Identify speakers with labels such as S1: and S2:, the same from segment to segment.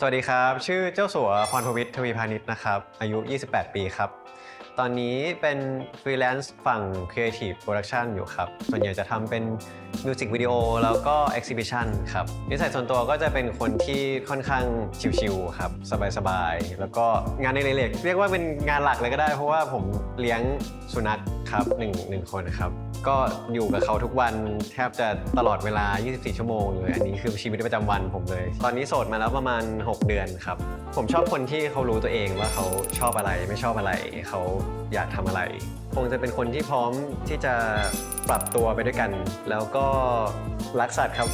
S1: สวัสดีครับ ชื่อเจ้าสัวพรทวิทย์ทวีพาณิชย์นะครับ อายุ 28 ปีครับ ตอนนี้เป็นฟรีแลนซ์ฝั่ง Creative Production อยู่ครับ ส่วนใหญ่จะทำเป็นมิวสิกวิดีโอแล้วก็ Exhibition ครับ นิสัยส่วนตัวก็จะเป็นคนที่ค่อนข้างชิวๆครับ สบายๆ แล้วก็งานในเล็กๆเรียกว่าเป็นงานหลักเลยก็ได้ เพราะว่าผมเลี้ยงสุนัขครับหนึ่งหนึ่งคนครับ ก็อยู่กับเขาทุกวันแทบจะตลอดเวลา 24 ชั่วโมงเลยอันนี้คือชีวิตประจำวันผมเลย ตอนนี้โสดมาแล้วประมาณ 6 เดือนครับ ผมชอบคนที่เขารู้ตัวเองว่าเขาชอบอะไรไม่ชอบอะไร เขาอยากทำอะไร คงจะเป็นคนที่พร้อมที่จะปรับตัวไปด้วยกัน แล้วก็รักสัตว์ครับ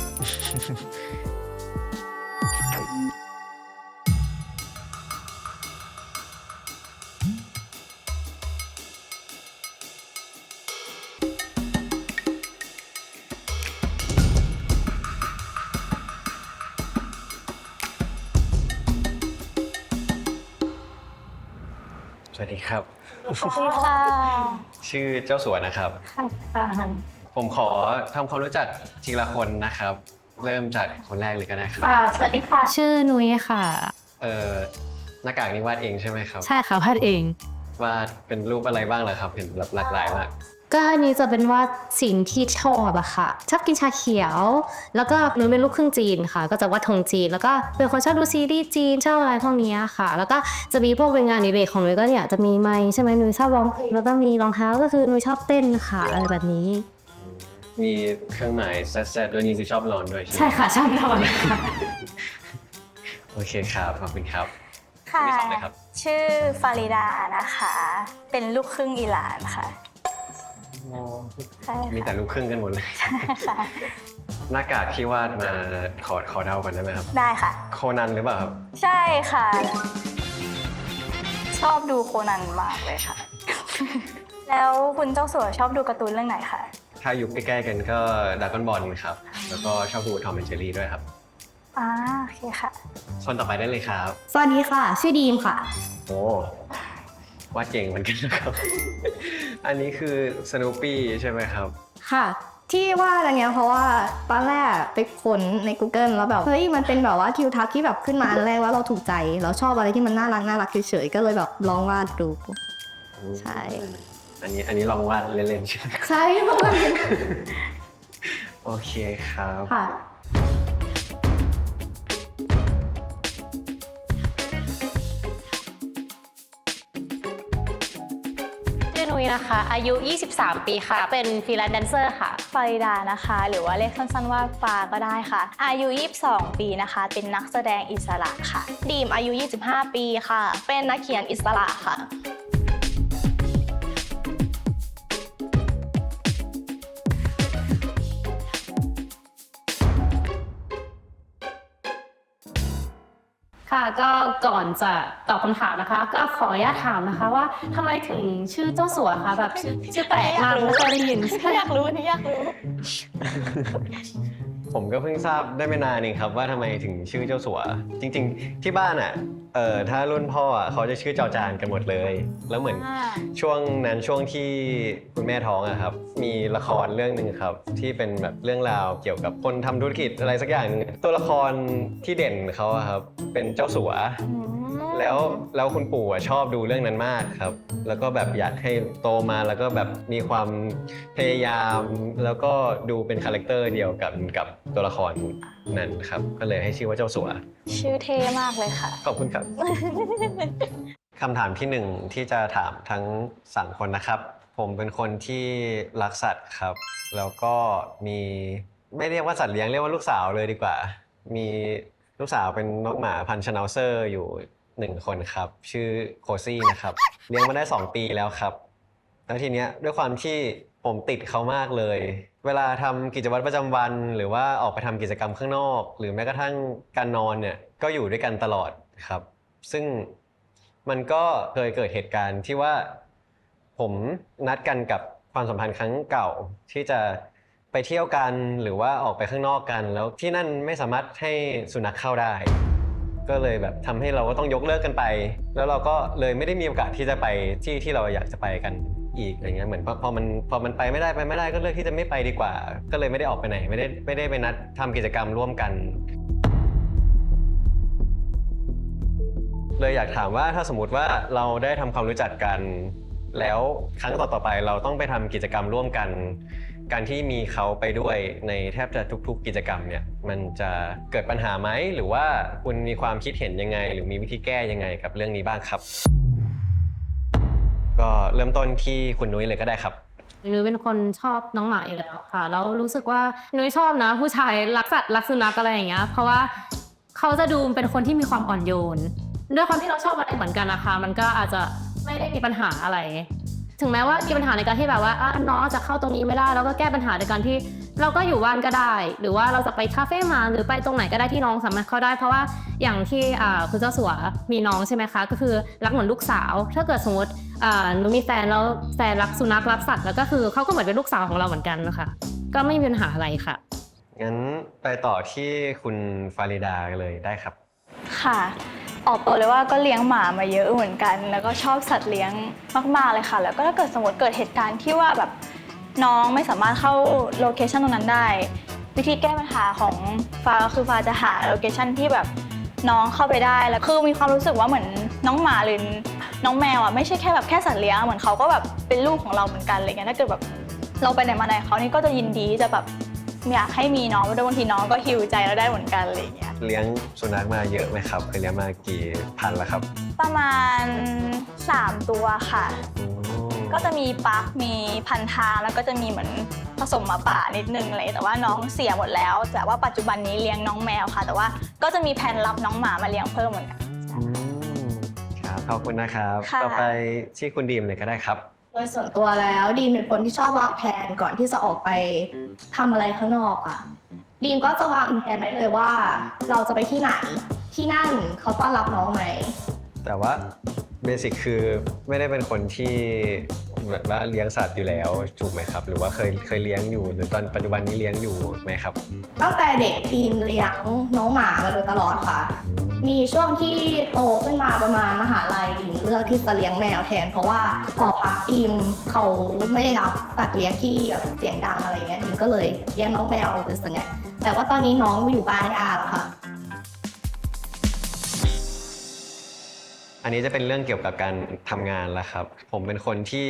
S1: ดีครับ
S2: สวัสดีค่ะ
S1: ชื่อเจ้าสัวนะครับผมขอทำความรู้จักทีละคนนะครับ เริ่มจากคนแรกเลยก็ได้ครับ
S2: ค่ะสวัสดีค่ะ
S3: ชื่อนุ้ยค่ะ
S1: เอ่อหน้ากากนี้วาดเองใช่ไหมครับ
S3: ใช่ค่ะพัดเอง
S1: วาดเป็นรูปอะไรบ้างล่ะครับ เห็นแบบหลากหลายมาก
S3: ก็อันนี้จะเป็นว่าสิ่งที่ชอบอะค่ะ ชอบกินชาเขียว แล้วก็นุ้ยเป็นลูกครึ่งจีนค่ะ ก็จะวาดธงจีน แล้วก็เป็นคนชอบดูซีรีส์จีนชอบอะไรพวกเนี้ยค่ะ แล้วก็จะมีพวกเป็นงานอดิเรกของนุ้ยก็เนี่ยจะมีไม้ใช่ไหมนุ้ยชอบร้องเพลงแล้วก็มีรองเท้าก็คือนุ้ยชอบเต้นค่ะอะไรแบบนี้
S1: มีเครื่องหมายแซดๆด้วยนี่คือชอบนอนด้วยใช่ไหม
S3: ใช่ค่ะชอบนอนค่ะ
S1: โอเคครับขอบคุณครับ
S2: ค่ะ
S1: มีสองเลยครับ
S2: ชื่อฟาริดานะคะ เป็นลูกครึ่งอิหร่านค่ะ ใช่
S1: มี
S2: ค่ะ
S1: แต่ลูกครึ่งกันหมดเลย
S2: ค่ะ
S1: หน้ากากที่วาดมาขอขอเดากันได้ไหมครับ
S2: ได้ค่ะ
S1: โคนันหรือเปล่าครับ
S2: ใช่ค่ะ ชอบดูโคนันมากเลยค่ะ แล้วคุณเจ้าสัวชอบดูการ์ตูนเรื่องไหนคะ
S1: ถ้าอยู่ใกล้ๆกันก็ด r a ก o n นบอลครับ แล้วก็ชอบดูทอมแอนเจอรี่ด้วยครับ
S2: อ่าโอเคค่ะ
S1: คนต่อไปได้เลยครับ
S3: สวัสดีค่ะ ชื่อดีมค่ะ
S1: โอ้ วาดเก่งเหมือนกันนะครับ อันนี้คือสโนปี้ใช่ไหมครับ
S4: ค่ะ ที่ว่าอะไรเงี้ยเพราะว่าตอนแรกไปค้นใน Google แล้วแบบเฮ้ยมันเป็นแบบว่าทิวทัศน์ที่แบบขึ้นมาอันแรกว่าเราถูกใจ เราชอบอะไรที่มันน่ารักน่ารักเฉยๆก็เลยแบบลองวาดดูใช่
S1: อันนี้อันนี้ลองวาดเล่นๆใช่ไหมครับ
S4: ใช่เพราะมัน
S1: โอเคครับ
S4: ค่ะ
S3: ยนะคะ อายุ 23 ปีค่ะ เป็นฟรีแลนซ์แดนเซอร์ค่ะ
S2: ฟาริดานะคะ หรือว่าเรียกสั้นๆว่าฟาก็ได้ค่ะ อายุ 22 ปีนะคะ เป็นนักแสดงอิสระค่ะ
S5: ดีมอายุ 25 ปีค่ะ เป็นนักเขียนอิสระค่ะ
S3: ค่ะก็ก่อนจะตอบคำถามนะคะ ก็ขออนุญาตถามนะคะว่าทำไมถึงชื่อเจ้าสัวคะแบบชื่อชื่อแปลกมากไม่เคยได้ยิน
S5: อยากรู้นี่อยากรู้
S1: ผมก็เพิ่งทราบได้ไม่นานเองครับว่าทำไมถึงชื่อเจ้าสัว จริง ๆ ที่บ้านอะ เอ่อถ้ารุ่นพ่ออะเขาจะชื่อจอจานกันหมดเลย แล้วเหมือนช่วงนั้นช่วงที่คุณแม่ท้องอะครับ มีละครเรื่องหนึ่งครับ ที่เป็นแบบเรื่องราวเกี่ยวกับคนทำธุรกิจอะไรสักอย่างหนึงตัวละครที่เด่นเขาอะครับ เป็นเจ้าสัวแล้วแล้วคุณปู่อะชอบดูเรื่องนั้นมากครับ แล้วก็แบบอยากให้โตมาแล้วก็แบบมีความพยายาม แล้วก็ดูเป็นคาแรคเตอร์เดียวกับกับตัวละคร นั้นครับ ก็เลยให้ชื่อว่าเจ้าสัว
S2: ชื่อเท่มากเลยค่ะ
S1: ขอบคุณครับ คำถามที่หนึ่งที่จะถามทั้งสามคนนะครับ ผมเป็นคนที่รักสัตว์ครับ แล้วก็มีไม่เรียกว่าสัตว์เลี้ยงเรียกว่าลูกสาวเลยดีกว่า มีลูกสาวเป็นนกหมาพันธุ์ชนาวเซอร์อยู่หนึ่งคนครับ ชื่อโคซี่นะครับ เลี้ยงมาได้ 2 ปีแล้วครับ แล้วทีเนี้ยด้วยความที่ ผมติดเขามากเลย เวลาทำกิจวัตรประจำวัน หรือว่าออกไปทำกิจกรรมข้างนอก หรือแม้กระทั่งการนอนเนี่ยก็อยู่ด้วยกันตลอดครับ ซึ่งมันก็เคยเกิดเหตุการณ์ที่ว่าผมนัดกันกับความสัมพันธ์ครั้งเก่า ที่จะไปเที่ยวกันหรือว่าออกไปข้างนอกกัน แล้วที่นั่นไม่สามารถให้สุนัขเข้าได้ ก็เลยแบบทำให้เราก็ต้องยกเลิกกันไป แล้วเราก็เลยไม่ได้มีโอกาสที่จะไปที่ที่เราอยากจะไปกัน อีกอะไรเงี้ยเหมือนพอพอมันพอมันไปไม่ได้ไปไม่ได้ก็เลือกที่จะไม่ไปดีกว่า ก็เลยไม่ได้ออกไปไหนไม่ได้ไม่ได้ไปนัดทำกิจกรรมร่วมกัน เลยอยากถามว่าถ้าสมมติว่าเราได้ทำความรู้จักกัน แล้วครั้งต่อๆไปเราต้องไปทำกิจกรรมร่วมกัน การที่มีเขาไปด้วยในแทบจะทุก ๆ กิจกรรมเนี่ยมันจะเกิดปัญหาไหมหรือว่าคุณมีความคิดเห็นยังไง หรือมีวิธีแก้ยังไงกับเรื่องนี้บ้างครับ ก็เริ่มต้นที่คุณนุ้ยเลยก็ได้ครับ
S3: นุ้ยเป็นคนชอบน้องหมาอยู่แล้วค่ะ แล้วรู้สึกว่านุ้ยชอบนะ ผู้ชายรักสัตว์รักสุนัขอะไรอย่างเงี้ย เพราะว่าเขาจะดูเป็นคนที่มีความอ่อนโยน ด้วยความที่เราชอบอะไรเหมือนกันนะคะ มันก็อาจจะไม่ได้มีปัญหาอะไร ถึงแม้ว่ามีปัญหาในการที่แบบว่าอะน้องอาจจะเข้าตรงนี้ไม่ได้เราก็แก้ปัญหาในการที่เราก็อยู่บ้านก็ได้ หรือว่าเราจะไปคาเฟ่มาหรือไปตรงไหนก็ได้ที่น้องสามารถเข้าได้ เพราะว่าอย่างที่อ่าคุณเจ้าสัวมีน้องใช่ไหมคะ ก็คือรักเหมือนลูกสาว ถ้าเกิดสมมติอ่าหนูมีแฟนแล้วแฟนรักสุนัขรักสัตว์แล้วก็คือเขาก็เหมือนเป็นลูกสาวของเราเหมือนกันนะคะก็ไม่มีปัญหาอะไรค่ะ
S1: งั้นไปต่อที่คุณฟาริดาเลยได้ครับ
S2: ค่ะ ออกตัวเลยว่าก็เลี้ยงหมามาเยอะเหมือนกัน แล้วก็ชอบสัตว์เลี้ยงมากๆเลยค่ะ แล้วก็ถ้าเกิดสมมติเกิดเหตุการณ์ที่ว่าแบบน้องไม่สามารถเข้าโลเคชันตรงนั้นได้ วิธีแก้ปัญหาของฟ้าก็คือฟ้าจะหาโลเคชันที่แบบน้องเข้าไปได้แล้วคือมีความรู้สึกว่าเหมือนน้องหมาหรือน้องแมวอะไม่ใช่แค่แบบแค่สัตว์เลี้ยงเหมือนเขาก็แบบเป็นลูกของเราเหมือนกันอะไรเงี้ยถ้าเกิดแบบเราไปไหนมาไหนเขานี่ก็จะยินดีจะแบบ อยากให้มีน้องด้วยบางทีน้องก็ฮิวใจเราได้เหมือนกันอะไรเงี้ย
S1: เลี้ยงสุนัขมาเยอะไหมครับเคยเลี้ยงมากี่พันแล้วครับ
S2: ประมาณ 3 ตัวค่ะ ก็จะมีปักมีพันทางแล้วก็จะมีเหมือนผสมหมาป่านิดนึงอะไรแต่ว่าน้องเสียหมดแล้ว แต่ว่าปัจจุบันนี้เลี้ยงน้องแมวค่ะ แต่ว่าก็จะมีแผนรับน้องหมามาเลี้ยงเพิ่มเหมือนกัน
S1: อืมครับขอบคุณนะครับ
S2: ค่ะ
S1: ต่อไปที่คุณดีมเลยก็ได้ครับ
S4: โดยส่วนตัวแล้วดีมเป็นคนที่ชอบวางแผนก่อนที่จะออกไปทำอะไรข้างนอกอะดีมก็จะวางแผนไว้เลยว่า เราจะไปที่ไหนที่นั่นเขาต้อนรับน้องไหม
S1: แต่ว่าเบสิกคือไม่ได้เป็นคนที่แบบว่าเลี้ยงสัตว์อยู่แล้วถูกไหมครับ หรือว่าเคยเคยเลี้ยงอยู่ หรือตอนปัจจุบันนี้เลี้ยงอยู่ไหมครับ
S4: ตั้งแต่เด็กดีมเลี้ยงน้องหมามาโดยตลอดค่ะ มีช่วงที่โตขึ้นมาประมาณมหาลัยดีมเลือกที่จะเลี้ยงแมวแทน เพราะว่าพอพักดีมเขาไม่ได้รับสัตว์เลี้ยงที่แบบเสียงดังอะไรเงี้ยดีมก็เลยเลี้ยงน้องแมวเป็นส่วนใหญ่แต่ว่าตอนนี้น้องอยู่บ้านอาแล้วค่ะ
S1: อันนี้จะเป็นเรื่องเกี่ยวกับการทำงานแล้วครับ ผมเป็นคนที่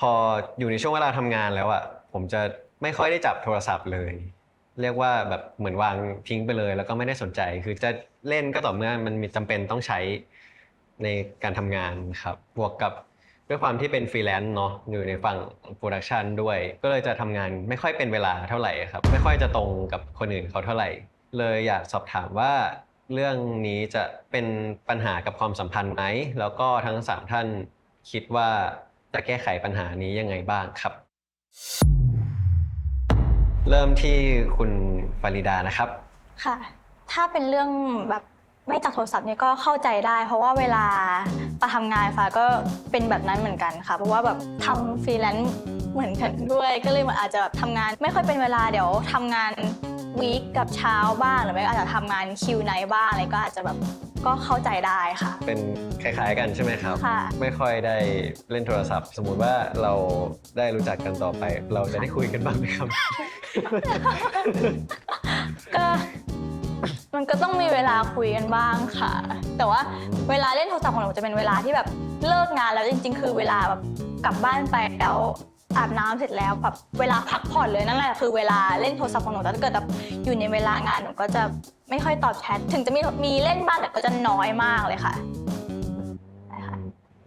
S1: พออยู่ในช่วงเวลาทำงานแล้วอะผมจะไม่ค่อยได้จับโทรศัพท์เลย เรียกว่าแบบเหมือนวางทิ้งไปเลย แล้วก็ไม่ได้สนใจ คือจะเล่นก็ต่อเมื่อมันมีจำเป็นต้องใช้ในการทำงานครับ บวกกับด้วยความที่เป็นฟรีแลนซ์เนาะอยู่ในฝั่งโปรดักชันด้วย ก็เลยจะทำงานไม่ค่อยเป็นเวลาเท่าไหร่ครับ ไม่ค่อยจะตรงกับคนอื่นเขาเท่าไหร่ เลยอยากสอบถามว่าเรื่องนี้จะเป็นปัญหากับความสัมพันธ์ไหมแล้วก็ทั้งสามท่านคิดว่าจะแก้ไขปัญหานี้ยังไงบ้างครับ เริ่มที่คุณฟาริดานะครับ
S2: ค่ะ ถ้าเป็นเรื่องแบบไม่จับโทรศัพท์เนี่ยก็เข้าใจได้ เพราะว่าเวลาปาทำงานฟ้าก็เป็นแบบนั้นเหมือนกันค่ะ เพราะว่าแบบทำฟรีแลนซ์เหมือนกันด้วย ก็เลยอาจจะแบบทำงาน ไม่ค่อยเป็นเวลาเดี๋ยวทำงานวีคกับเช้าบ้างหรือไม่ก็อาจจะทำงานคิวไนท์บ้างอะไรก็อาจจะแบบ ก็เข้าใจได้ค่ะ
S1: เป็นคล้ายๆกันใช่ไหมครับ
S2: ค่ะ
S1: ไม่ค่อยได้เล่นโทรศัพท์ สมมุติว่าเราได้รู้จักกันต่อไป เราจะได้คุยกันบ้างไหมครับ
S2: ก็มันก็ต้องมีเวลาคุยกันบ้างค่ะ แต่ว่าเวลาเล่นโทรศัพท์ของหนูจะเป็นเวลาที่แบบเลิกงานแล้วจริง ๆ คือเวลาแบบกลับบ้านไปแล้ว อาบน้ำเสร็จแล้วแบบเวลาพักผ่อนเลยนั่นแหละคือเวลาเล่นโทรศัพท์ของหนูแต่ถ้าเกิดแบบอยู่ในเวลางานหนูก็จะไม่ค่อยตอบแชทถึงจะมีมีเล่นบ้างแต่ก็จะน้อยมากเลยค่ะ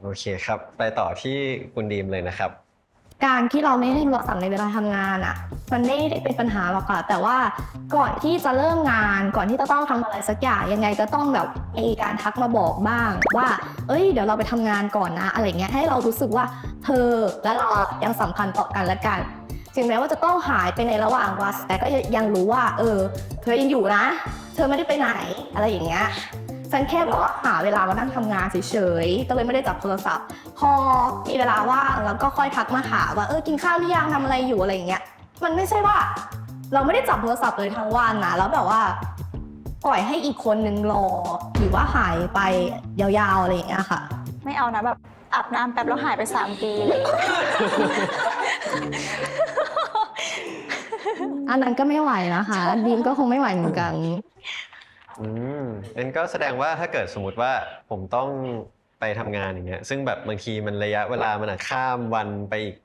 S1: โอเคครับ ไปต่อที่คุณดีมเลยนะครับ
S4: การที่เราไม่ได้โทรศัพท์ในเวลาทำงานอะ มันไม่ได้เป็นปัญหาหรอกค่ะ แต่ว่าก่อนที่จะเริ่มงาน ก่อนที่จะต้องทำอะไรสักอย่างยังไงก็ต้องแบบมีการทักมาบอกบ้าง ว่า เอ้ย เดี๋ยวเราไปทำงานก่อนนะ อะไรเงี้ยให้เรารู้สึกว่าเธอและเรายังสัมพันธ์ต่อกันและกันถึงแม้ว่าจะต้องหายไปในระหว่างวันแต่ก็ยังรู้ว่า เออ เธอยังอยู่นะ เธอไม่ได้ไปไหนอะไรอย่างเงี้ย ฉันแค่แบบว่าหาเวลามานั่งทำงานเฉยๆ ก็เลยไม่ได้จับโทรศัพท์ พอมีเวลาว่างแล้วก็ค่อยทักมาหาว่าเออกินข้าวหรือยังทำอะไรอยู่อะไรอย่างเงี้ย มันไม่ใช่ว่า เราไม่ได้จับโทรศัพท์เลยทั้งวันนะแล้วแบบว่าปล่อยให้อีกคนนึงรอหรือว่าหายไปยาวๆอะไรอย่างเงี้ยค่ะ
S2: ไม่เอานะแบบอาบน้ำแป๊บแล้วหายไปสามปีเลย
S4: อันนั้นก็ไม่ไหวนะคะดีมก็คงไม่ไหวเหมือนกัน
S1: อืมงั้นก็แสดงว่าถ้าเกิดสมมติว่าผมต้องไปทำงานอย่างเงี้ย ซึ่งแบบบางทีมันระยะเวลามันอาจข้ามวันไปอีก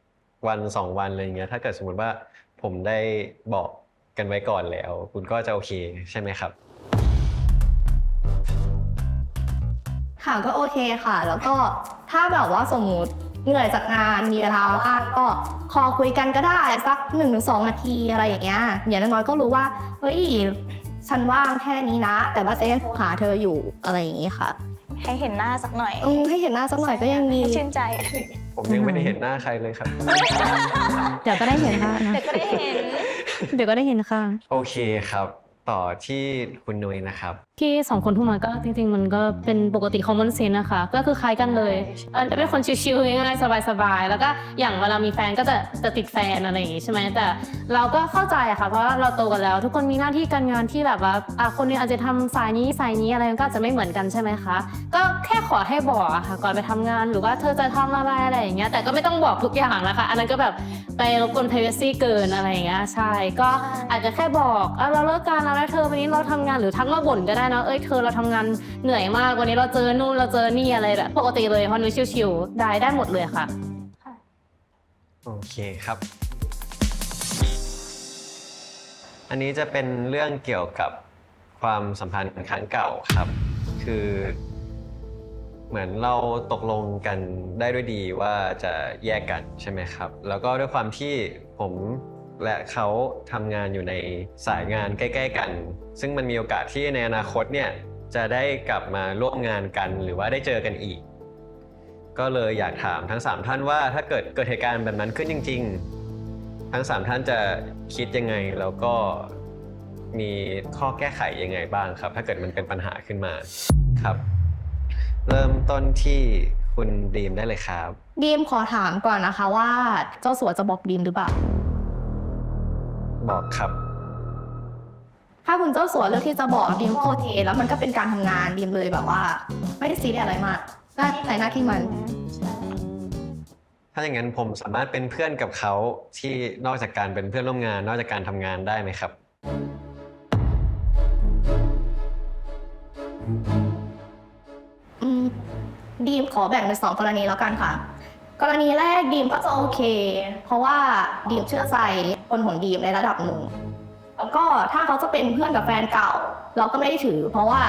S1: วันสองวันอะไรอย่างเงี้ย ถ้าเกิดสมมติว่าผมได้บอกกันไว้ก่อนแล้ว คุณก็จะโอเคใช่ไหมครับ
S4: ค่ะก็โอเคค่ะ แล้วก็ถ้าแบบว่าสมมุติเหนื่อยจากงานมีเวลาว่างก็คอคุยกันก็ได้สักหนึ่งถึงสองนาทีอะไรอย่างเงี้ยอย่างน้อยๆก็รู้ว่าเฮ้ย ฉันว่างแค่นี้นะ แต่ว่าเจะยังโทรหาเธออยู่อะไรอย่างงี้ค่ะ
S2: ให้เห็นหน้าสักหน่อย
S4: อืมให้เห็นหน้าสักหน่อยก็ยังดี
S2: ให้ชื่นใจ
S1: ผมยังไม่ได้เห็นหน้าใครเลยครับ
S3: เดี๋ยวก็ได้เห็นค่ะนะ
S2: แต่ก็ได้เห็น
S3: เดี๋ยวก็ได้เห็นค่ะ
S1: โอเคครับ ต่อที่คุณนุ้ยนะครับ
S3: ที่สองคนพูดมาก็จริง ๆ มันก็เป็นปกติ common sense นะคะ ก็คือคล้ายกันเลยอันจะเป็นคนชิวๆง่ายๆสบายๆ แล้วก็อย่างเวลามีแฟนก็จะจะติดแฟนอะไรอย่างงี้ใช่ไหมแต่เราก็เข้าใจอะค่ะเพราะเราโตกันแล้ว ทุกคนมีหน้าที่การงานที่แบบว่าอะคนนึงอาจจะทำสายนี้สายนี้อะไรก็อาจจะไม่เหมือนกันใช่ไหมคะ ก็แค่ขอให้บอกอะค่ะ ก่อนไปทำงานหรือว่าเธอจะทำอะไรอะไรอย่างเงี้ยแต่ก็ไม่ต้องบอกทุกอย่างนะคะ อันนั้นก็แบบไปรบกวน privacy เกินอะไรอย่างเงี้ยใช่ก็อาจจะแค่บอกอะเราเลิกการแล้วนะเธอวันนี้เราทำงานหรือทักมาบ่นก็ได้นะเอ้ยเธอเราทำงานเหนื่อยมากวันนี้เราเจอนู่นเราเจอนี่อะไรแบบปกติเลยเพราะนุ้ยชิวๆได้ได้หมดเลยค่ะ
S1: โอเคครับ อันนี้จะเป็นเรื่องเกี่ยวกับความสัมพันธ์ครั้งเก่าครับ คือ เหมือนเราตกลงกันได้ด้วยดีว่าจะแยกกันใช่ไหมครับ แล้วก็ด้วยความที่ผม และเขาทำงานอยู่ในสายงานใกล้ ๆ กัน ซึ่งมันมีโอกาสที่ในอนาคตเนี่ยจะได้กลับมาร่วมงานกันหรือว่าได้เจอกันอีก ก็เลยอยากถามทั้ง 3 ท่านว่าถ้าเกิดเกิดเหตุการณ์แบบนั้นขึ้นจริง ๆ ทั้ง 3 ท่านจะคิดยังไงแล้วก็มีข้อแก้ไขยังไงบ้างครับ ถ้าเกิดมันเป็นปัญหาขึ้นมาครับ เริ่มต้นที่คุณดีมได้เลยครับ
S4: ดีมขอถามก่อนนะคะว่าเจ้าสัวจะบอกดีมหรือเปล่า
S1: บอกครับ
S4: ถ้าคุณเจ้าสัวเลือกที่จะบอกดีมก็โอเคแล้วมันก็เป็นการทำงานดีมเลยแบบว่า ไม่ได้ซีเรียสอะไรมากหน้าในหน้าที่มัน
S1: ถ้าอย่างนั้นผมสามารถเป็นเพื่อนกับเขาที่นอกจากการเป็นเพื่อนร่วมงาน นอกจากการทำงานได้ไหมครับ
S4: อืมดีมขอแบ่งเป็นสองกรณีแล้วกันค่ะ กรณีแรกดีมก็จะโอเค เพราะว่าดีมเชื่อใจคนของดีมในระดับหนึ่งแล้วก็ถ้าเขาจะเป็นเพื่อนกับแฟนเก่า เราก็ไม่ได้ถือ เพราะว่า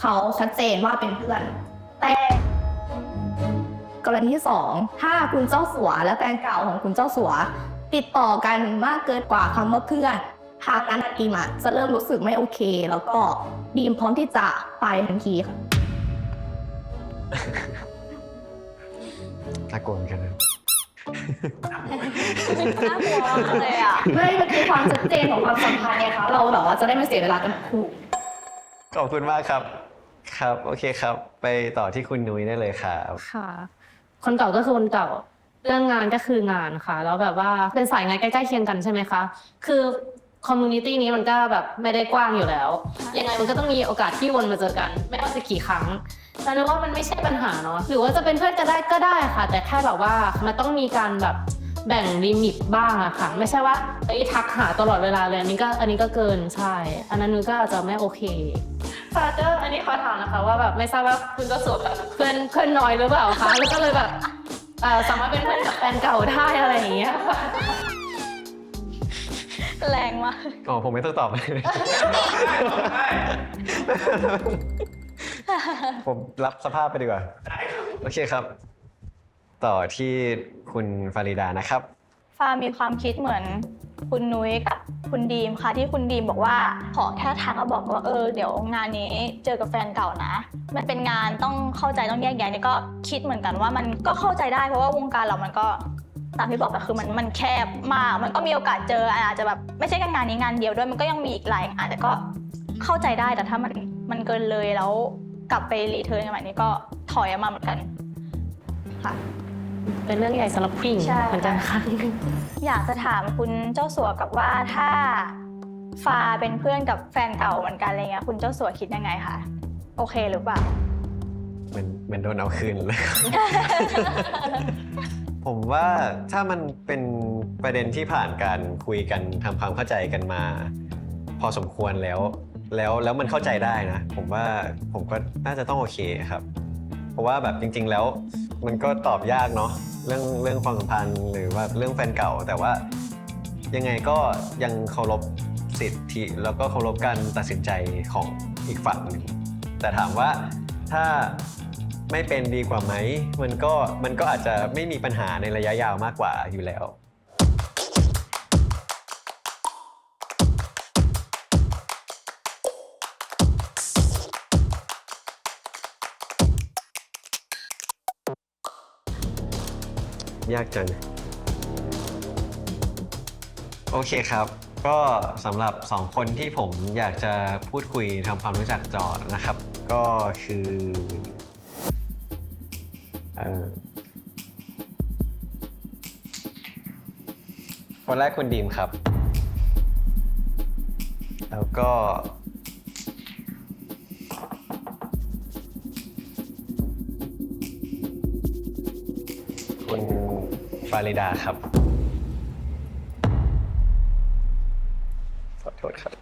S4: เขาชัดเจนว่าเป็นเพื่อน แต่กรณีที่สองถ้าคุณเจ้าสัวและแฟนเก่าของคุณเจ้าสัว ติดต่อกันมากเกินกว่าคำว่าเพื่อนทางนั้นดีมอะจะเริ่มรู้สึกไม่โอเค แล้วก็ดีมพร้อมที่จะไปทันทีค่ะ
S1: ตะโกนกันนะ
S2: น่ากลัวมากเลยอะ
S4: เพื่อให้มันมีความชัดเจนของความสัมพันธ์ไงคะเราแบบว่าจะได้ไม่เสียเวลากันทั้งคู่
S1: ขอบคุณมากครับ ครับ โอเคครับ ไปต่อที่คุณนุ้ยได้เลยครับ
S3: ค่ะ คนเก่าก็คือคนเก่า เรื่องงานก็คืองานค่ะ แล้วแบบว่าเป็นสายงานใกล้ๆเคียงกันใช่ไหมคะ คือคอมมูนิตี้นี้มันก็แบบไม่ได้กว้างอยู่แล้ว ยังไงมันก็ต้องมีโอกาสที่วนมาเจอกัน ไม่ว่าจะกี่ครั้ง แต่นึกว่ามันไม่ใช่ปัญหาเนาะหรือว่าจะเป็นเพื่อนกันได้ก็ได้ค่ะ แต่แค่แบบว่ามันต้องมีการแบบแบ่งลิมิตบ้างอะค่ะ ไม่ใช่ว่าเอ้ยทักหาตลอดเวลาเลยอันนี้ก็อันนี้ก็เกินใช่ อันนั้นนุ้ยก็อาจจะไม่โอเคฟาเตอร์อันนี้ขอถามนะคะว่าแบบไม่ทราบว่าคุณก็สวมแบบเพื่อนเพื่อนน้อยหรือเปล่าคะแล้วก็เลยแบบเอ่อสามารถเป็นเพื่อนกับแฟนเก่าได้อะไรอย่างเงี้ยค่ะ
S2: แรงมาก
S1: อ๋อผมไม่ต้องตอบเลย ผมรับสภาพไปดีกว่า โอเคครับ ต่อที่คุณฟาริดานะครับ
S2: ฟามีความคิดเหมือนคุณนุ้ยกับคุณดีมค่ะ ที่คุณดีมบอกว่าขอแค่ทักมาบอกว่าเออเดี๋ยวงานนี้เจอกับแฟนเก่านะ มันเป็นงานต้องเข้าใจต้องแยกแยะนี่ก็คิดเหมือนกันว่ามันก็เข้าใจได้เพราะว่าวงการเรามันก็ตามที่บอกไปคือมันมันแคบมาก มันก็มีโอกาสเจออาจจะแบบไม่ใช่แค่งานนี้งานเดียวด้วยมันก็ยังมีอีกหลายงานแต่ก็เข้าใจได้แต่ถ้ามันมันเกินเลยแล้ว กลับไปรีเทิร์นกันใหม่นี้ก็ถอยออกมาเหมือนกันค่ะ
S3: เป็นเรื่องใหญ่สำหรับผู้หญิง
S2: ใช่
S3: เหมือนกันค่ะ
S2: อยากจะถามคุณเจ้าสัวกับว่าถ้าฟ้าเป็นเพื่อนกับแฟนเก่าเหมือนกันอะไรเงี้ยคุณเจ้าสัวคิดยังไงคะโอเคหรือเปล่า
S1: เหมือนเหมือนโดนเอาคืนเลย ผมว่าถ้ามันเป็นประเด็นที่ผ่านการคุยกันทำความเข้าใจกันมา พอสมควรแล้ว แล้วแล้วมันเข้าใจได้นะ ผมว่าผมก็น่าจะต้องโอเคครับ เพราะว่าแบบจริง ๆ แล้วมันก็ตอบยากเนาะเรื่องเรื่องความสัมพันธ์หรือว่าเรื่องแฟนเก่า แต่ว่ายังไงก็ยังเคารพสิทธิ แล้วก็เคารพการตัดสินใจของอีกฝั่งหนึ่งแต่ถามว่าถ้าไม่เป็นดีกว่าไหม มันก็มันก็อาจจะไม่มีปัญหาในระยะยาวมากกว่าอยู่แล้ว ยากจัง โอเคครับ ก็สำหรับ 2 คนที่ผมอยากจะพูดคุยทำความรู้จักจอนะครับ ก็คือเอ่อคนแรกคุณดีมครับ แล้วก็ ฟาริดาครับ ขอโทษครับ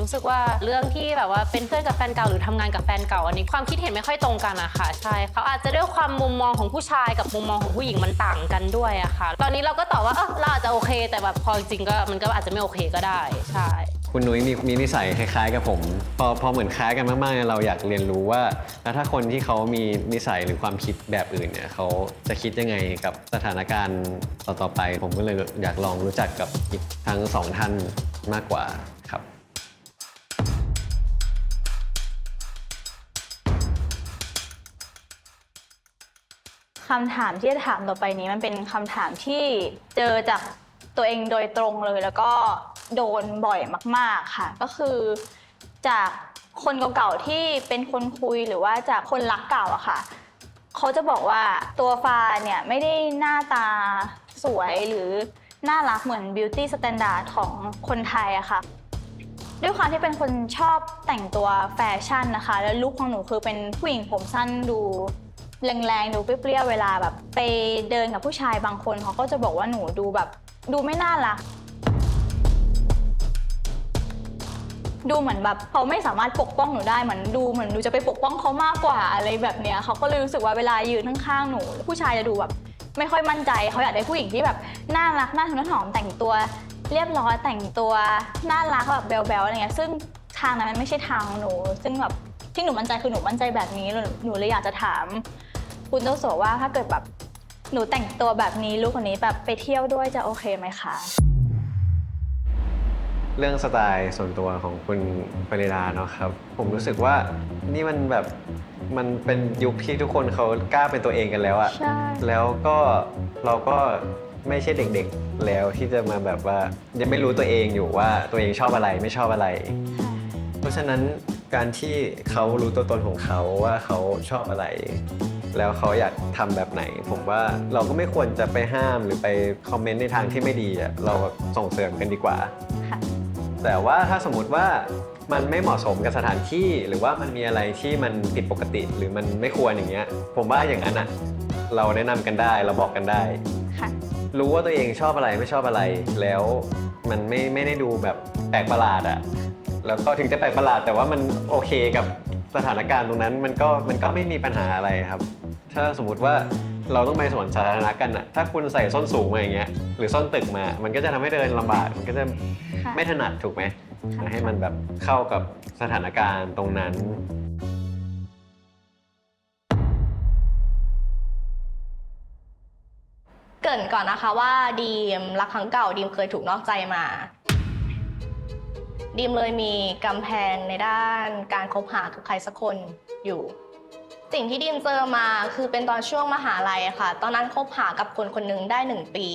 S3: รู้สึกว่าเรื่องที่แบบว่าเป็นเพื่อนกับแฟนเก่าหรือทำงานกับแฟนเก่าอันนี้ความคิดเห็นไม่ค่อยตรงกันอะค่ะ ใช่เขาอาจจะด้วยความมุมมองของผู้ชายกับมุมมองของผู้หญิงมันต่างกันด้วยอะค่ะ ตอนนี้เราก็ตอบว่าเออเราอาจจะโอเค แต่แบบพอจริงๆก็มันก็อาจจะไม่โอเคก็ได้ ใช่
S1: คุณนุ้ยมีมีนิสัยคล้ายๆกับผม พอพอเหมือนคล้ายกันมากๆเนี่ยเราอยากเรียนรู้ว่าแล้วถ้าคนที่เขามีนิสัยหรือความคิดแบบอื่นเนี่ยเขาจะคิดยังไงกับสถานการณ์ต่อๆไป ผมก็เลยอยากลองรู้จักกับอีกทั้งสองท่านมากกว่าครับ
S2: คำถามที่จะถามต่อไปนี้มันเป็นคำถามที่เจอจากตัวเองโดยตรงเลยแล้วก็ โดนบ่อยมาก ๆค่ะ ก็คือ จากคนเก่าๆที่เป็นคนคุยหรือว่าจากคนรักเก่าอะค่ะเขาจะบอกว่าตัวฟาเนี่ยไม่ได้หน้าตาสวยหรือน่ารักเหมือนบิวตี้สแตนดาร์ดของคนไทยอะค่ะด้วยความที่เป็นคนชอบแต่งตัวแฟชั่นนะคะ แล้วลุคของหนูคือเป็นผู้หญิงผมสั้นดูแรงๆดูเปรี้ยวๆเวลาแบบ ไปเดินกับผู้ชายบางคนเขาก็จะบอกว่าหนูดูแบบ ดูไม่น่ารัก ดูเหมือนแบบเขาไม่สามารถปกป้องหนูได้เหมือนดูเหมือนดูจะไปปกป้องเขามากกว่าอะไรแบบเนี้ยเขาก็เลยรู้สึกว่าเวลายืนข้างๆหนู ผู้ชายจะดูแบบไม่ค่อยมั่นใจเขาอยากได้ผู้หญิงที่แบบน่ารักน่าทนุถนอมแต่งตัว เรียบร้อยแต่งตัวน่ารักแบบเบลๆอะไรเงี้ยซึ่งทางนั้นมันไม่ใช่ทางหนู ซึ่งแบบที่หนูมั่นใจคือหนูมั่นใจแบบนี้หนูเลยอยากจะถาม คุณเจ้าสัวว่าถ้าเกิดแบบหนูแต่งตัวแบบนี้ลูกคนนี้แบบไปเที่ยวด้วยจะโอเคไหมคะ
S1: เรื่องสไตล์ส่วนตัวของคุณปริดาเนาะครับ ผมรู้สึกว่านี่มันแบบมันเป็นยุคที่ทุกคนเขากล้าเป็นตัวเองกันแล้วอะ
S2: ใช่
S1: แล้วก็เราก็ไม่ใช่เด็กๆแล้วที่จะมาแบบว่ายังไม่รู้ตัวเองอยู่ว่าตัวเองชอบอะไรไม่ชอบอะไร เพราะฉะนั้นการที่เขารู้ตัวตนของเขาว่าเขาชอบอะไร แล้วเขาอยากทำแบบไหน ผมว่าเราก็ไม่ควรจะไปห้ามหรือไปคอมเมนต์ในทางที่ไม่ดีอะเราส่งเสริมกันดีกว่า
S2: ค่ะ
S1: แต่ว่าถ้าสมมุติว่ามันไม่เหมาะสมกับสถานที่หรือว่ามันมีอะไรที่มันผิดปกติหรือมันไม่ควรอย่างเงี้ย ผมว่าอย่างนั้นอะเราแนะนำกันได้เราบอกกันได้
S2: ค่ะ
S1: รู้ว่าตัวเองชอบอะไรไม่ชอบอะไรแล้วมันไม่ไม่ได้ดูแบบแปลกประหลาดอะแล้วก็ถึงจะแปลกประหลาด แต่ว่ามันโอเคกับสถานการณ์ตรงนั้น มันก็มันก็ไม่มีปัญหาอะไรครับ ถ้าสมมุติว่า เราต้องไปสวนสาธารณะกันอะถ้าคุณใส่ส้นสูงมาอย่างเงี้ยหรือส้นตึกมา มันก็จะทำให้เดินลำบากมันก็จะ
S2: ค่ะ
S1: ไม่ถนัดถูกไหม
S2: ค่ะ
S1: ให้มันแบบเข้ากับสถานการณ์ตรงนั้น
S4: เกรินก่อนนะคะว่าดีมรักครั้งเก่าดีมเคยถูกนอกใจมา ดีมเลยมีกำแพงในด้านการคบหากับใครสักคนอยู่ สิ่งที่ดีมเจอมาคือเป็นตอนช่วงมหาลัยค่ะ ตอนนั้นคบหากับคนคนหนึ่งได้หนึ่งปี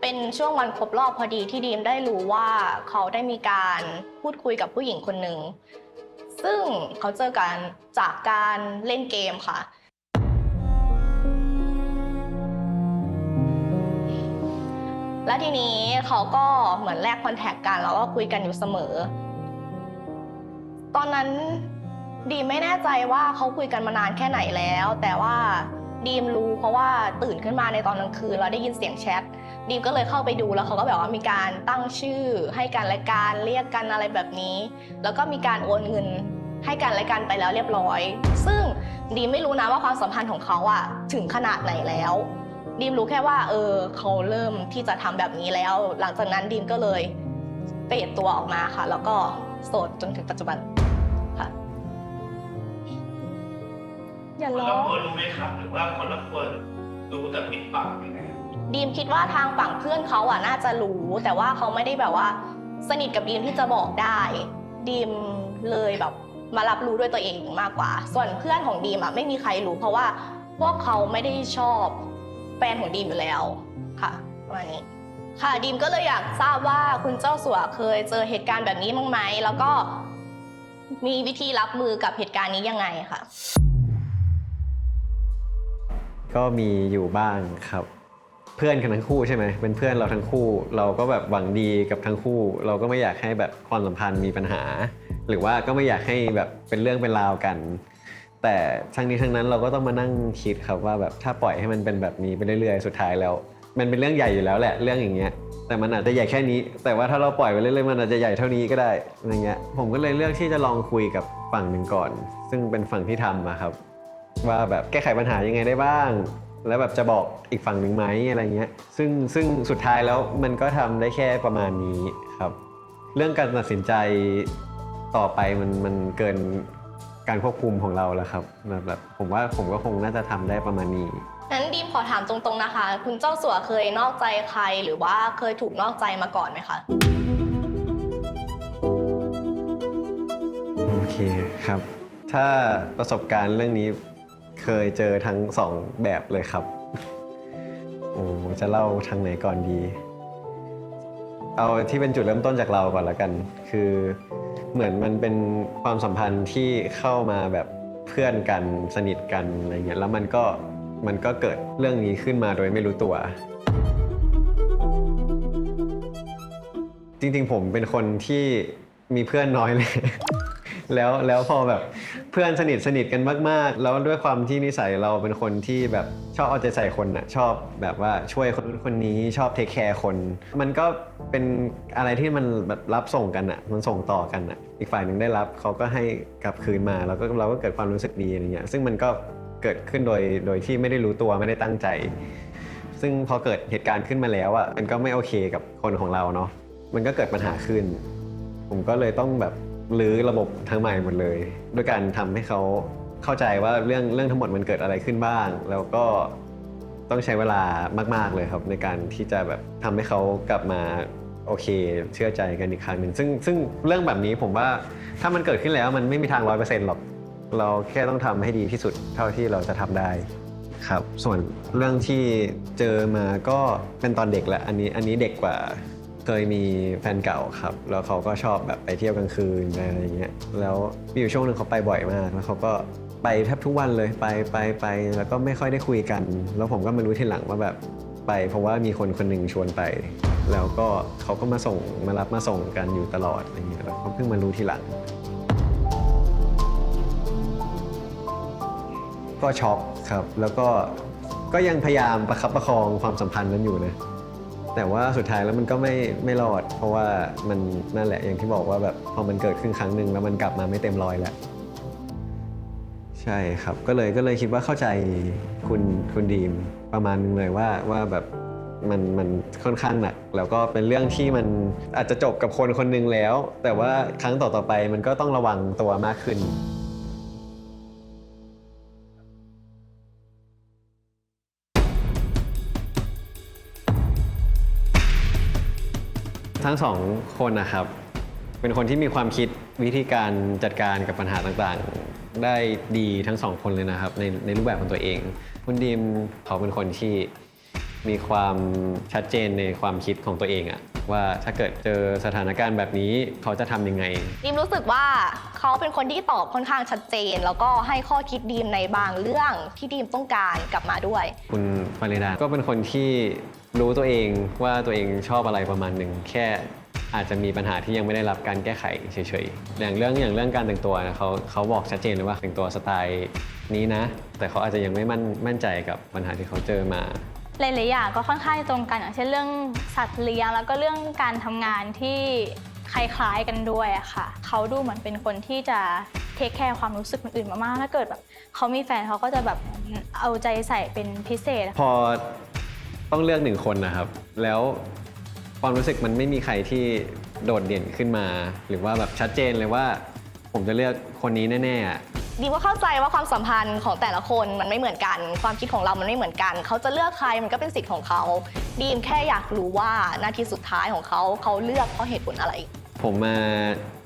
S4: เป็นช่วงวันครบรอบพอดีที่ดีมได้รู้ว่าเขาได้มีการพูดคุยกับผู้หญิงคนหนึ่ง ซึ่งเขาเจอกันจากการเล่นเกมค่ะ และทีนี้เขาก็เหมือนแลกคอนแทคกันแล้วก็คุยกันอยู่เสมอ ตอนนั้น ดีไม่แน่ใจว่าเขาคุยกันมานานแค่ไหนแล้ว แต่ว่าดีมรู้เพราะว่าตื่นขึ้นมาในตอนกลางคืนเราได้ยินเสียงแชทดีมก็เลยเข้าไปดูแล้วเขาก็แบบว่ามีการตั้งชื่อ ให้กันและการเรียกกันอะไรแบบนี้ แล้วก็มีการโอนเงินให้กันและกันไปแล้วเรียบร้อย ซึ่งดีมไม่รู้นะว่าความสัมพันธ์ของเขาอะถึงขนาดไหนแล้วดีมรู้แค่ว่าเออเขาเริ่มที่จะทำแบบนี้แล้ว หลังจากนั้นดีมก็เลยเปลี่ยนตัวออกมาค่ะ แล้วก็โสดจนถึงปัจจุบัน อย่า
S6: คน
S4: ร้
S6: ละ
S4: อง
S6: คนรู้ไหมครับ หรือว่าคนละคนรู้แต่ปิดปากยังไง
S4: ดีมคิดว่าทางฝั่งเพื่อนเขาอะน่าจะรู้ แต่ว่าเขาไม่ได้แบบว่า สนิทกับดีมที่จะบอกได้ ดีมเลยแบบมารับรู้ด้วยตัวเองมากกว่า ส่วนเพื่อนของดีมอะไม่มีใครรู้ เพราะว่าพวกเขาไม่ได้ชอบแฟนของดีมอยู่แล้วค่ะประมาณนี้ ค่ะดีมก็เลยอยากทราบว่าคุณเจ้าสัวเคยเจอเหตุการณ์แบบนี้บ้างไหมแล้วก็มีวิธีรับมือกับเหตุการณ์นี้ยังไงค่ะ
S1: ก็มีอยู่บ้างครับ เพื่อนกันทั้งคู่ใช่ไหมเป็นเพื่อนเราทั้งคู่ เราก็แบบหวังดีกับทั้งคู่ เราก็ไม่อยากให้แบบความสัมพันธ์มีปัญหา หรือว่าก็ไม่อยากให้แบบเป็นเรื่องเป็นราวกัน แต่ทั้งนี้ทั้งนั้นเราก็ต้องมานั่งคิดครับว่าแบบถ้าปล่อยให้มันเป็นแบบนี้ไปเรื่อยๆสุดท้ายแล้ว มันเป็นเรื่องใหญ่อยู่แล้วแหละเรื่องอย่างเงี้ยแต่มันอาจจะใหญ่แค่นี้ แต่ว่าถ้าเราปล่อยไปเรื่อยๆมันอาจจะใหญ่เท่านี้ก็ได้อะไรเงี้ยผมก็เลยเลือกที่จะลองคุยกับฝั่งหนึ่งก่อน ซึ่งเป็นฝั่งที่ทำอะครับ ว่าแบบแก้ไขปัญหายังไงได้บ้าง แล้วแบบจะบอกอีกฝั่งหนึ่งไหมอะไรเงี้ยซึ่งซึ่งสุดท้ายแล้วมันก็ทำได้แค่ประมาณนี้ครับ เรื่องการตัดสินใจต่อไปมันมันเกินการควบคุมของเราแล้วครับแบบแบบผมว่าผมก็คงน่าจะทำได้ประมาณนี้
S4: นั้นดีมขอถามตรงๆนะคะ คุณเจ้าสัวเคยนอกใจใครหรือว่าเคยถูกนอกใจมาก่อนไหมคะ
S1: โอเคครับ ถ้าประสบการณ์เรื่องนี้ เคยเจอทั้งสองแบบเลยครับ โอ้จะเล่าทางไหนก่อนดี เอาที่เป็นจุดเริ่มต้นจากเราก่อนละกัน คือเหมือนมันเป็นความสัมพันธ์ที่เข้ามาแบบเพื่อนกันสนิทกันอะไรเงี้ยแล้วมันก็มันก็เกิดเรื่องนี้ขึ้นมาโดยไม่รู้ตัว จริงๆผมเป็นคนที่มีเพื่อนน้อยเลย แล้วแล้วพอแบบเพื่อนสนิทสนิทกันมาก ๆ แล้วด้วยความที่นิสัยเราเป็นคนที่แบบชอบเอาใจใส่คนน่ะชอบแบบว่าช่วยคนนู้นคนนี้ชอบเทคแคร์คน มันก็เป็นอะไรที่มันแบบรับส่งกันอะมันส่งต่อกันอะอีกฝ่ายหนึ่งได้รับเขาก็ให้กลับคืนมาแล้วก็เราก็เกิดความรู้สึกดีอะไรเงี้ยซึ่งมันก็เกิดขึ้นโดยโดยที่ไม่ได้รู้ตัวไม่ได้ตั้งใจ ซึ่งพอเกิดเหตุการณ์ขึ้นมาแล้วอะมันก็ไม่โอเคกับคนของเราเนาะมันก็เกิดปัญหาขึ้น ผมก็เลยต้องแบบ รื้อระบบทั้งใหม่หมดเลย ด้วยการทำให้เขาเข้าใจว่าเรื่องเรื่องทั้งหมดมันเกิดอะไรขึ้นบ้าง แล้วก็ต้องใช้เวลามาก ๆเลยครับ ในการที่จะแบบทำให้เขากลับมาโอเค เชื่อใจกันอีกครั้งหนึ่งซึ่งซึ่งเรื่องแบบนี้ผมว่าถ้ามันเกิดขึ้นแล้วมันไม่มีทางร้อยเปอร์เซ็นต์หรอก เราแค่ต้องทำให้ดีที่สุดเท่าที่เราจะทำได้ครับ ส่วนเรื่องที่เจอมาก็เป็นตอนเด็กแหละอันนี้อันนี้เด็กกว่า เคยมีแฟนเก่าครับ แล้วเขาก็ชอบแบบไปเที่ยวกลางคืนอะไรอย่างเงี้ย แล้วมีอยู่ช่วงหนึ่งเขาไปบ่อยมาก แล้วเขาก็ไปแทบทุกวันเลยไปไปไปแล้วก็ไม่ค่อยได้คุยกัน แล้วผมก็มารู้ทีหลังว่าแบบไป เพราะว่ามีคนคนหนึ่งชวนไป แล้วก็เขาก็มาส่งมารับมาส่งกันอยู่ตลอดอะไรเงี้ยแล้วเขาเพิ่งมารู้ทีหลัง ก็ช็อกครับ แล้วก็ก็ยังพยายามประคับประคองความสัมพันธ์นั้นอยู่นะ แต่ว่าสุดท้ายแล้วมันก็ไม่ไม่รอด เพราะว่ามันนั่นแหละอย่างที่บอกว่าแบบพอมันเกิดขึ้นครั้งหนึ่งแล้วมันกลับมาไม่เต็มร้อยแล้ว ใช่ครับก็เลยก็เลยคิดว่าเข้าใจคุณคุณดีมประมาณนึงเลยว่าว่าแบบมันมันค่อนข้างหนัก แล้วก็เป็นเรื่องที่มันอาจจะจบกับคนคนหนึ่งแล้ว แต่ว่าครั้งต่อๆไปมันก็ต้องระวังตัวมากขึ้น ทั้งสองคนนะครับ เป็นคนที่มีความคิดวิธีการจัดการกับปัญหาต่างๆ ได้ดีทั้งสองคนเลยนะครับ ในในรูปแบบของตัวเอง คุณดีมเขาเป็นคนที่มีความชัดเจนในความคิดของตัวเองอะว่าถ้าเกิดเจอสถานการณ์แบบนี้เขาจะทำยังไง
S4: ดีมรู้สึกว่าเขาเป็นคนที่ตอบค่อนข้างชัดเจน แล้วก็ให้ข้อคิดดีมในบางเรื่องที่ดีมต้องการกลับมาด้วย
S1: คุณฟาริดาก็เป็นคนที่ รู้ตัวเองว่าตัวเองชอบอะไรประมาณหนึ่งแค่อาจจะมีปัญหาที่ยังไม่ได้รับการแก้ไขเฉยๆ อย่างเรื่องอย่างเรื่องการแต่งตัวนะเขาเขาบอกชัดเจนเลยว่าแต่งตัวสไตล์นี้นะ แต่เขาอาจจะยังไม่มั่นมั่นใจกับปัญหาที่เขาเจอมา
S2: หลายๆอย่างก็ค่อนข้างตรงกันอย่างเช่นเรื่องสัตว์เลี้ยงแล้วก็เรื่องการทำงานที่คล้ายๆกันด้วยอะค่ะ เขาดูเหมือนเป็นคนที่จะเทคแคร์ความรู้สึกคนอื่นมากๆ ถ้าเกิดแบบเขามีแฟนเขาก็จะแบบเอาใจใส่เป็นพิเศษ
S1: พอ ต้องเลือกหนึ่งคนนะครับ แล้วความรู้สึกมันไม่มีใครที่โดดเด่นขึ้นมา หรือว่าแบบชัดเจนเลยว่า ผมจะเลือกคนนี้แน่ๆอะ
S4: ดีว่าเข้าใจว่าความสัมพันธ์ของแต่ละคนมันไม่เหมือนกัน ความคิดของเรามันไม่เหมือนกัน เขาจะเลือกใครมันก็เป็นสิทธิ์ของเขา ดีมแค่อยากรู้ว่านาทีสุดท้ายของเขาเขาเลือกเพราะเหตุผลอะไร
S1: ผมมา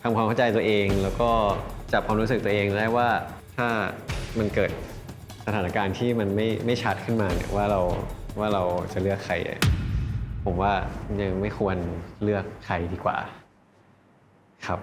S1: ทำความเข้าใจตัวเอง แล้วก็จับความรู้สึกตัวเองได้ว่าถ้ามันเกิดสถานการณ์ที่มันไม่ไม่ชัดขึ้นมาเนี่ยว่าเรา ว่าเราจะเลือกใคร ผมว่ายังไม่ควรเลือกใครดีกว่า ครับ